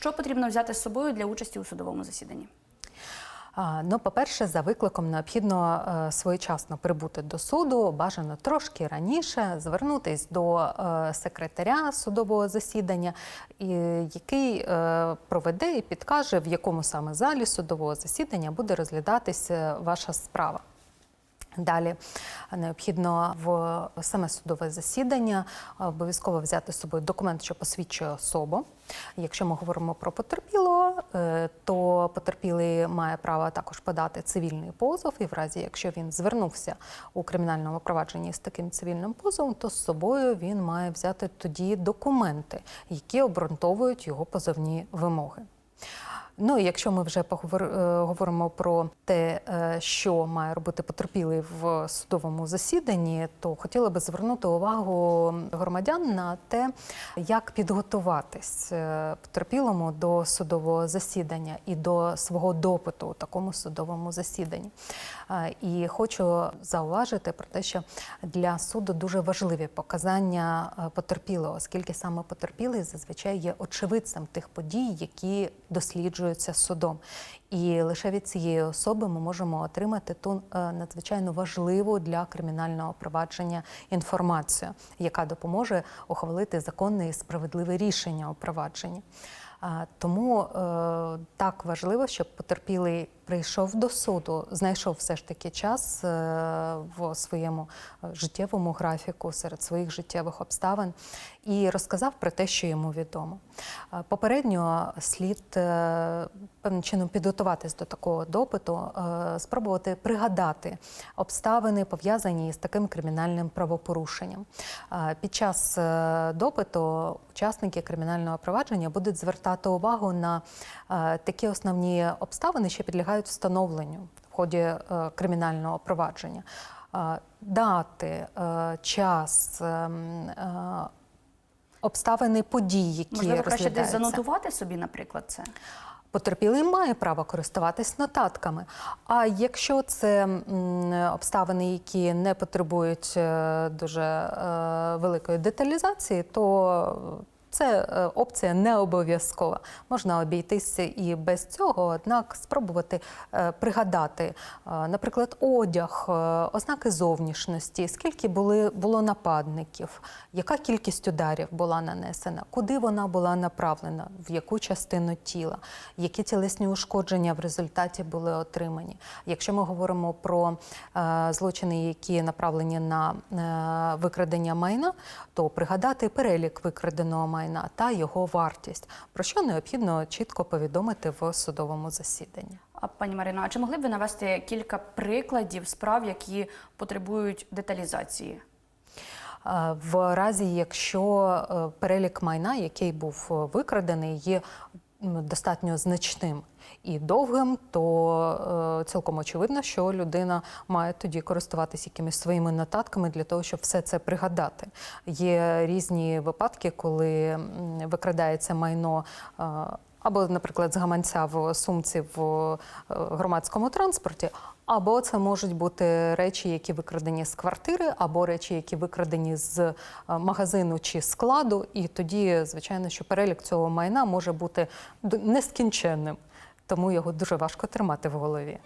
Що потрібно взяти з собою для участі у судовому засіданні? Ну, по-перше, за викликом необхідно е, своєчасно прибути до суду, бажано трошки раніше звернутись до е, секретаря судового засідання, який е, проведе і підкаже, в якому саме залі судового засідання буде розглядатися ваша справа. Далі необхідно в саме судове засідання обов'язково взяти з собою документ, що посвідчує особу. Якщо ми говоримо про потерпілого, е, то потерпілий має право також подати цивільний позов, і в разі, якщо він звернувся у кримінальному провадженні з таким цивільним позовом, то з собою він має взяти тоді документи, які обґрунтовують його позовні вимоги. Ну і якщо ми вже е, говоримо про те, е, що має робити потерпілий в судовому засіданні, то хотіла би звернути увагу громадян на те, як підготуватись е, потерпілому до судового засідання і до свого допиту у такому судовому засіданні. І хочу зауважити про те, що для суду дуже важливі показання потерпілого, оскільки саме потерпілий зазвичай є очевидцем тих подій, які досліджуються судом. І лише від цієї особи ми можемо отримати ту е, надзвичайно важливу для кримінального провадження інформацію, яка допоможе ухвалити законне і справедливе рішення у провадженні. Тому е, так важливо, щоб потерпілий прийшов до суду, знайшов все ж таки час е, в своєму життєвому графіку серед своїх життєвих обставин і розказав про те, що йому відомо. Е, Попередньо слід е, певним чином підготуватись до такого допиту, е, спробувати пригадати обставини, пов'язані з таким кримінальним правопорушенням. Під час допиту учасники кримінального провадження будуть звертати увагу на такі основні обставини, що підлягають встановленню в ході кримінального провадження. Дати, час, ем, обставини подій, які Можливо, краще десь занотувати собі, наприклад, це. Потерпілий має право користуватись нотатками. А якщо це обставини, які не потребують е, дуже е, великої деталізації, то це е, опція не обов'язкова. Можна обійтися і без цього, однак спробувати е, пригадати, е, наприклад, одяг, ознаки зовнішності, скільки були, було нападників, яка кількість ударів була нанесена, куди вона була направлена, в яку частину тіла, які тілесні ушкодження в результаті були отримані. Якщо ми говоримо про злочини, які направлені на викрадення майна, то пригадати перелік викраденого майна та його вартість, про що необхідно чітко повідомити в судовому засіданні. А пані Марино, а чи могли б ви навести кілька прикладів справ, які потребують деталізації? Е, В разі, якщо е, перелік майна, який був е, викрадений, є достатньо значним і довгим, то е, цілком очевидно, що людина має тоді користуватися якимись своїми нотатками для того, щоб все це пригадати. Є різні випадки, коли викрадається майно. Або, наприклад, з гаманця в сумці в е, громадському транспорті, або це можуть бути речі, які викрадені з квартири, або речі, які викрадені з е, магазину чи складу. І тоді, звичайно, що перелік цього майна може бути нескінченним, тому його дуже важко тримати в голові.